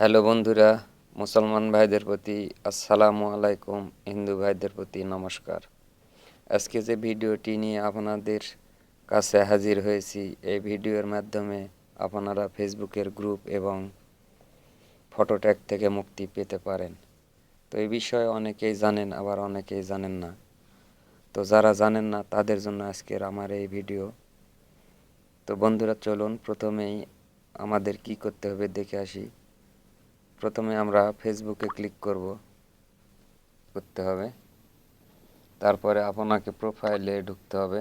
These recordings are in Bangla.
হ্যালো বন্ধুরা, মুসলমান ভাইদের প্রতি আসসালামু আলাইকুম, হিন্দু ভাইদের প্রতি নমস্কার। আজকে যে ভিডিওটি নিয়ে আপনাদের কাছে হাজির হয়েছি, এই ভিডিওর মাধ্যমে আপনারা ফেসবুকের গ্রুপ এবং ফটো ট্যাগ থেকে মুক্তি পেতে পারেন। তো এই বিষয়ে অনেকেই জানেন, আবার অনেকেই জানেন না। তো যারা জানেন না, তাদের জন্য আজকের আমার এই ভিডিও। তো বন্ধুরা, চলুন প্রথমেই আমাদের কি করতে হবে দেখে আসি। প্রথমে আমরা ফেসবুকে ক্লিক করব। করতে হবে। তারপরে আপনাকে প্রোফাইলে ঢুকতে হবে।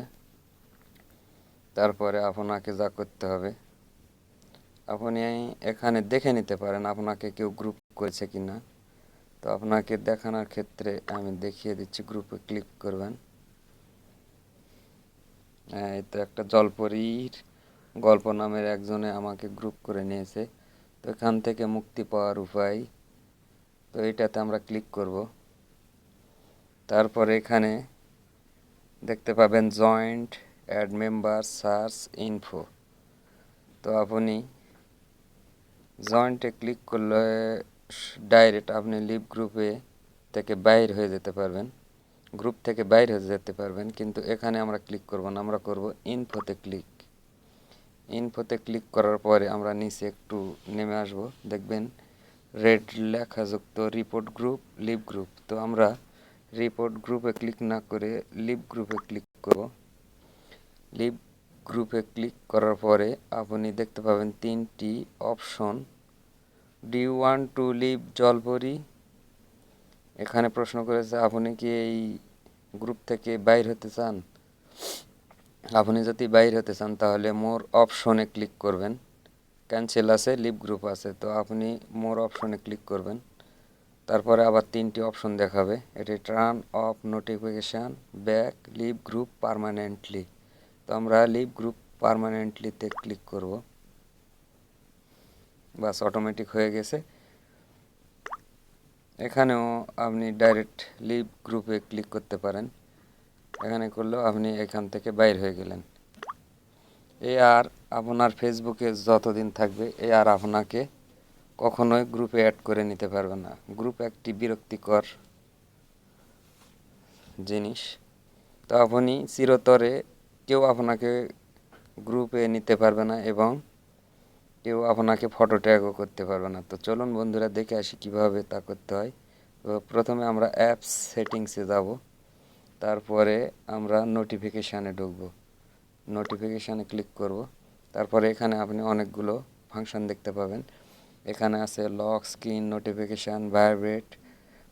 তারপরে আপনাকে যা করতে হবে আপনি এখানে দেখে নিতে পারেন আপনাকে কেউ গ্রুপ করেছে কি না তো আপনাকে দেখানোর ক্ষেত্রে আমি দেখিয়ে দিচ্ছি গ্রুপে ক্লিক করবেন। হ্যাঁ, তো একটা জলপরীর গল্প নামের একজনে আমাকে গ্রুপ করে নিয়েছে। তো এখান থেকে মুক্তি পাওয়ার উপায়। তো এটাতে আমরা ক্লিক করব। তারপরে এখানে দেখতে পাবেন joint add member search info তো আপনি জয়েন্টে ক্লিক করলে ডাইরেক্ট আপনি লিভ গ্রুপে থেকে বাইর হয়ে যেতে পারবেন। গ্রুপ থেকে বাইর হয়ে যেতে পারবেন। কিন্তু এখানে আমরা ক্লিক করব না, আমরা করব ইনফোতে ক্লিক ইনফোতে ক্লিক করার পরে আমরা নিচে একটু নেমে আসব। দেখবেন রেড লেখাযুক্ত রিপোর্ট গ্রুপ লিভ গ্রুপ তো আমরা রিপোর্ট গ্রুপে ক্লিক না করে লিভ গ্রুপে ক্লিক করব। লিভ গ্রুপে ক্লিক করার পরে আপনি দেখতে পাবেন তিনটি option D one two leave জলপরি এখানে প্রশ্ন করেছে, আপনি কি এই গ্রুপ থেকে বাইর হতে চান? আপনি যদি বাইর হতে চান, তাহলে মোর অপশনে ক্লিক করবেন। ক্যান্সেল আছে, লিভ গ্রুপ আছে, তো আপনি মোর অপশনে ক্লিক করবেন। তারপরে আবার তিনটি অপশন দেখাবে। এটি turn off notification, back, leave group permanently. তো আমরা লিভ গ্রুপ পারমানেন্টলিতে ক্লিক করব। বাস, অটোমেটিক হয়ে গেছে। এখানেও আপনি ডাইরেক্ট লিভ গ্রুপে ক্লিক করতে পারেন। এখানে করলেও আপনি এখান থেকে বাইর হয়ে গেলেন। এ আর আপনার ফেসবুকে যতদিন থাকবে, এ আর আপনাকে কখনোই গ্রুপে অ্যাড করে নিতে পারবে না। গ্রুপ একটি বিরক্তিকর জিনিস। তো আপনি চিরতরে কেউ আপনাকে গ্রুপে নিতে পারবে না এবং কেউ আপনাকে ফটো ট্যাগও করতে পারবে না। তো চলুন বন্ধুরা দেখে আসি কীভাবে তা করতে হয়। তো প্রথমে আমরা অ্যাপস সেটিংসে যাব। তারপরে আমরা নোটিফিকেশানে ঢুকব। নোটিফিকেশানে ক্লিক করব। তারপরে এখানে আপনি অনেকগুলো ফাংশন দেখতে পাবেন। এখানে আছে lock screen notification vibrate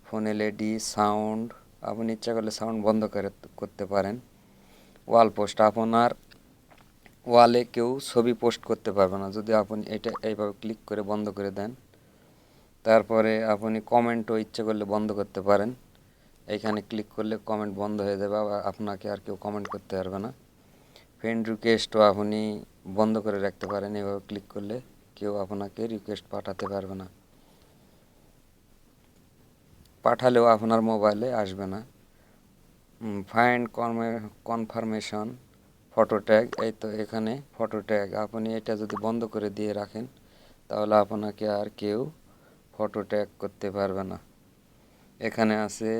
phone LED sound আপনি ইচ্ছা করলে সাউন্ড বন্ধ করে করতে পারেন। ওয়াল পোস্ট আপনার ওয়ালে কেউ ছবি পোস্ট করতে পারবে না। যদি আপনি এটা এইভাবে ক্লিক করে বন্ধ করে দেন। তারপরে আপনি কমেন্টও ইচ্ছে করলে বন্ধ করতে পারেন। এইখানে ক্লিক করলে কমেন্ট বন্ধ হয়ে যাবে আপনাকে আর কেউ কমেন্ট করতে পারবে না। ফ্রেন্ড রিকোয়েস্টও আপনি বন্ধ করে রাখতে পারেন, এভাবে ক্লিক করলে কেউ আপনাকে রিকোয়েস্ট পাঠাতে পারবে না। পাঠালেও আপনার মোবাইলে আসবে না। ফাইন্ড কনফার্মেশন ফটো ট্যাগ এই তো এখানে ফটো ট্যাগ আপনি এটা যদি বন্ধ করে দিয়ে রাখেন, তাহলে আপনাকে আর কেউ ফটো ট্যাগ করতে পারবে না। এখানে আছে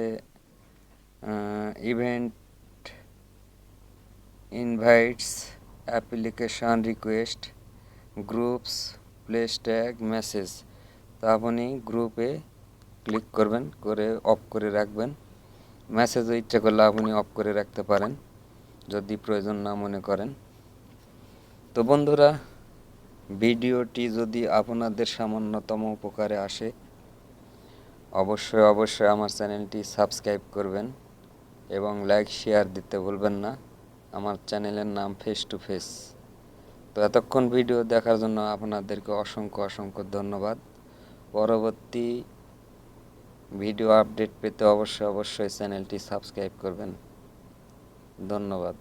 event invites application request groups place tag message তা আপনি গ্রুপে ক্লিক করবেন, করে অফ করে রাখবেন। মেসেজও ইচ্ছা করলে আপনি অফ করে রাখতে পারেন, যদি প্রয়োজন না মনে করেন। তো বন্ধুরা, ভিডিওটি যদি আপনাদের সামান্যতম উপকারে আসে, অবশ্যই অবশ্যই আমার চ্যানেলটি সাবস্ক্রাইব করবেন। এবং লাইক শেয়ার দিতে ভুলবেন না। আমার চ্যানেলের নাম ফেস টু ফেস তো এতক্ষণ ভিডিও দেখার জন্য আপনাদেরকে অসংখ্য অসংখ্য ধন্যবাদ। পরবর্তী ভিডিও আপডেট পেতে অবশ্যই অবশ্যই চ্যানেলটি সাবস্ক্রাইব করবেন। ধন্যবাদ।